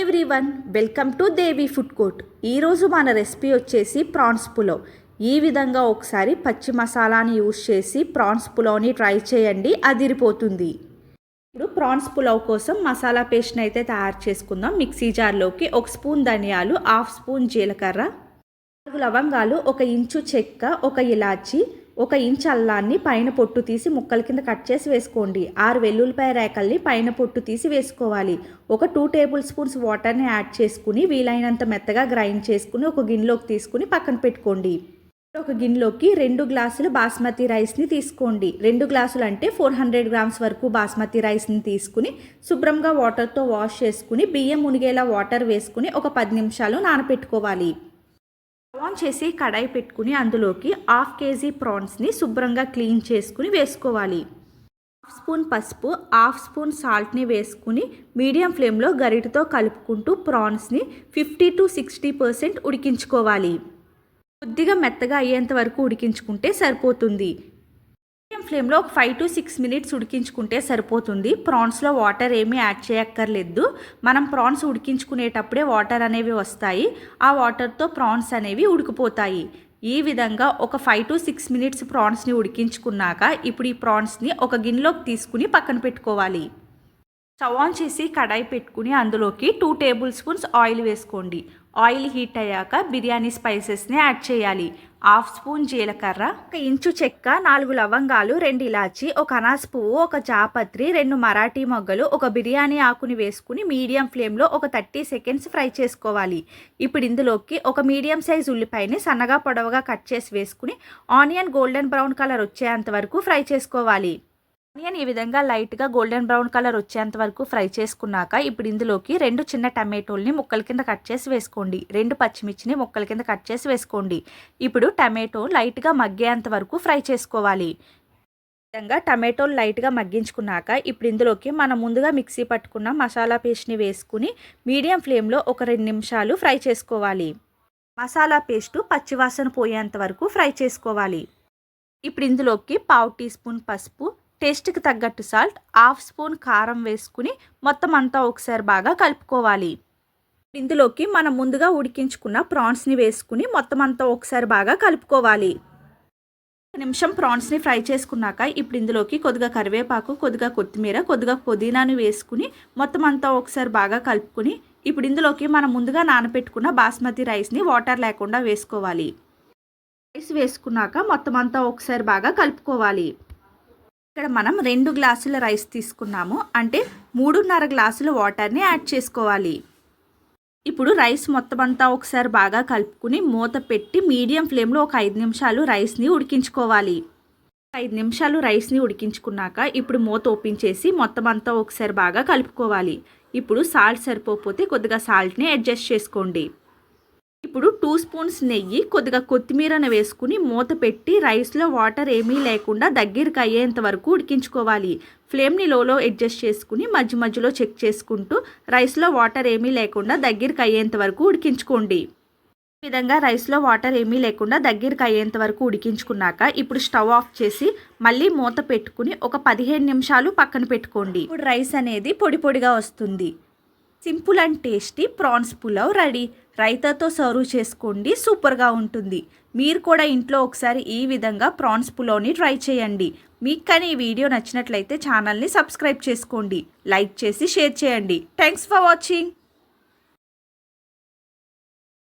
Everyone welcome to Devi food court ఈరోజు మన recipe వచ్చేసి ప్రాన్స్ పులావ్. ఈ విధంగా ఒకసారి పచ్చి మసాలాని యూస్ చేసి ప్రాన్స్ పులావ్ని ట్రై చేయండి. అదిరిపోతుంది. ఇప్పుడు ప్రాన్స్ పులావ్ కోసం మసాలా పేస్ట్ని అయితే తయారు చేసుకుందాం. మిక్సీ జార్లోకి ఒక స్పూన్ ధనియాలు హాఫ్ స్పూన్ జీలకర్ర నాలుగు లవంగాలు ఒక ఇంచు చెక్క ఒక ఇలాచి ఒక ఇంచు అల్లాన్ని పైన పొట్టు తీసి ముక్కల కింద కట్ చేసి వేసుకోండి. ఆరు వెల్లుల్లిపాయ రేకల్ని పైన పొట్టు తీసి వేసుకోవాలి. ఒక టూ టేబుల్ స్పూన్స్ వాటర్ని యాడ్ చేసుకుని వీలైనంత మెత్తగా గ్రైండ్ చేసుకుని ఒక గిన్నెలోకి తీసుకుని పక్కన పెట్టుకోండి. ఒక గిన్నెలోకి రెండు గ్లాసులు బాస్మతి రైస్ని తీసుకోండి. రెండు గ్లాసులు అంటే ఫోర్ హండ్రెడ్ గ్రామ్స్ వరకు బాస్మతి రైస్ని తీసుకుని శుభ్రంగా వాటర్తో వాష్ చేసుకుని బియ్యం మునిగేలా వాటర్ వేసుకుని ఒక పది నిమిషాలు నానపెట్టుకోవాలి. ఆన్ చేసి కడాయి పెట్టుకుని అందులోకి హాఫ్ కేజీ ప్రాన్స్ని శుభ్రంగా క్లీన్ చేసుకుని వేసుకోవాలి. హాఫ్ స్పూన్ పసుపు హాఫ్ స్పూన్ సాల్ట్ని వేసుకుని మీడియం ఫ్లేమ్లో గరిటతో కలుపుకుంటూ ప్రాన్స్ని ఫిఫ్టీ టు సిక్స్టీ పర్సెంట్ ఉడికించుకోవాలి. కొద్దిగా మెత్తగా అయ్యేంత వరకు ఉడికించుకుంటే సరిపోతుంది. ఫ్లేమ్లో ఒక ఫైవ్ టు సిక్స్ మినిట్స్ ఉడికించుకుంటే సరిపోతుంది. ప్రాన్స్లో వాటర్ ఏమీ యాడ్ చేయక్కర్లేదు. మనం ప్రాన్స్ ఉడికించుకునేటప్పుడే వాటర్ అనేవి వస్తాయి. ఆ వాటర్తో ప్రాన్స్ అనేవి ఉడికిపోతాయి. ఈ విధంగా ఒక ఫైవ్ టు సిక్స్ మినిట్స్ ప్రాన్స్ని ఉడికించుకున్నాక ఇప్పుడు ఈ ప్రాన్స్ని ఒక గిన్నెలోకి తీసుకుని పక్కన పెట్టుకోవాలి. స్టవ్ ఆన్ చేసి కడాయి పెట్టుకుని అందులోకి టూ టేబుల్ స్పూన్స్ ఆయిల్ వేసుకోండి. ఆయిల్ హీట్ అయ్యాక బిర్యానీ స్పైసెస్ని యాడ్ చేయాలి. హాఫ్ స్పూన్ జీలకర్ర ఒక ఇంచు చెక్క నాలుగు లవంగాలు రెండు ఇలాచి ఒక అనాస్ పువ్వు ఒక జాపత్రి రెండు మరాఠీ మొగ్గలు ఒక బిర్యానీ ఆకుని వేసుకుని మీడియం ఫ్లేమ్లో ఒక థర్టీ సెకండ్స్ ఫ్రై చేసుకోవాలి. ఇప్పుడు ఇందులోకి ఒక మీడియం సైజ్ ఉల్లిపాయని సన్నగా పొడవుగా కట్ చేసి వేసుకుని ఆనియన్ గోల్డెన్ బ్రౌన్ కలర్ వచ్చేంత వరకు ఫ్రై చేసుకోవాలి. ఆనియన్ ఈ విధంగా లైట్గా గోల్డెన్ బ్రౌన్ కలర్ వచ్చేంత వరకు ఫ్రై చేసుకున్నాక ఇప్పుడు ఇందులోకి రెండు చిన్న టమాటోల్ని ముక్కల కింద కట్ చేసి వేసుకోండి. రెండు పచ్చిమిర్చిని ముక్కల కింద కట్ చేసి వేసుకోండి. ఇప్పుడు టమాటో లైట్గా మగ్గేంత వరకు ఫ్రై చేసుకోవాలి. విధంగా టమాటోలు లైట్గా మగ్గించుకున్నాక ఇప్పుడు ఇందులోకి మనం ముందుగా మిక్సీ పట్టుకున్న మసాలా పేస్ట్ని వేసుకుని మీడియం ఫ్లేమ్లో ఒక రెండు నిమిషాలు ఫ్రై చేసుకోవాలి. మసాలా పేస్టు పచ్చివాసన పోయేంత వరకు ఫ్రై చేసుకోవాలి. ఇప్పుడు ఇందులోకి పావు టీ స్పూన్ పసుపు టేస్ట్కి తగ్గట్టు సాల్ట్ హాఫ్ స్పూన్ కారం వేసుకుని మొత్తం అంతా ఒకసారి బాగా కలుపుకోవాలి. ఇందులోకి మనం ముందుగా ఉడికించుకున్న ప్రాన్స్ని వేసుకుని మొత్తం అంతా ఒకసారి బాగా కలుపుకోవాలి. ఒక నిమిషం ప్రాన్స్ని ఫ్రై చేసుకున్నాక ఇప్పుడు ఇందులోకి కొద్దిగా కరివేపాకు కొద్దిగా కొత్తిమీర కొద్దిగా పుదీనాను వేసుకుని మొత్తం అంతా ఒకసారి బాగా కలుపుకుని ఇప్పుడు ఇందులోకి మనం ముందుగా నానబెట్టుకున్న బాస్మతి రైస్ని వాటర్ లేకుండా వేసుకోవాలి. రైస్ వేసుకున్నాక మొత్తం అంతా ఒకసారి బాగా కలుపుకోవాలి. ఇక్కడ మనం రెండు గ్లాసుల రైస్ తీసుకున్నాము. అంటే మూడున్నర గ్లాసుల వాటర్ని యాడ్ చేసుకోవాలి. ఇప్పుడు రైస్ మొత్తం అంతా ఒకసారి బాగా కలుపుకుని మూత పెట్టి మీడియం ఫ్లేమ్లో ఒక ఐదు నిమిషాలు రైస్ని ఉడికించుకోవాలి. ఐదు నిమిషాలు రైస్ని ఉడికించుకున్నాక ఇప్పుడు మూత ఓపెన్ చేసి మొత్తం అంతా ఒకసారి బాగా కలుపుకోవాలి. ఇప్పుడు సాల్ట్ సరిపోతే కొద్దిగా సాల్ట్ని అడ్జస్ట్ చేసుకోండి. ఇప్పుడు టూ స్పూన్స్ నెయ్యి కొద్దిగా కొత్తిమీరను వేసుకుని మూత పెట్టి రైస్లో వాటర్ ఏమీ లేకుండా దగ్గరికి అయ్యేంత వరకు ఉడికించుకోవాలి. ఫ్లేమ్ని లోలో అడ్జస్ట్ చేసుకుని మధ్య మధ్యలో చెక్ చేసుకుంటూ రైస్లో వాటర్ ఏమీ లేకుండా దగ్గరికి అయ్యేంత వరకు ఉడికించుకోండి. ఈ విధంగా రైస్లో వాటర్ ఏమీ లేకుండా దగ్గరికి అయ్యేంత వరకు ఉడికించుకున్నాక ఇప్పుడు స్టవ్ ఆఫ్ చేసి మళ్ళీ మూత పెట్టుకుని ఒక పదిహేను నిమిషాలు పక్కన పెట్టుకోండి. ఇప్పుడు రైస్ అనేది పొడి పొడిగా వస్తుంది. Simple and tasty prawns pulao ready. రైతాతో serve చేసుకోండి సూపర్గా ఉంటుంది. మీరు కూడా ఇంట్లో ఒకసారి ఈ విధంగా ప్రాన్స్ పులోని ట్రై చేయండి. మీకు కానీ ఈ వీడియో నచ్చినట్లయితే ఛానల్ని సబ్స్క్రైబ్ చేసుకోండి. లైక్ చేసి షేర్ చేయండి. Thanks for watching.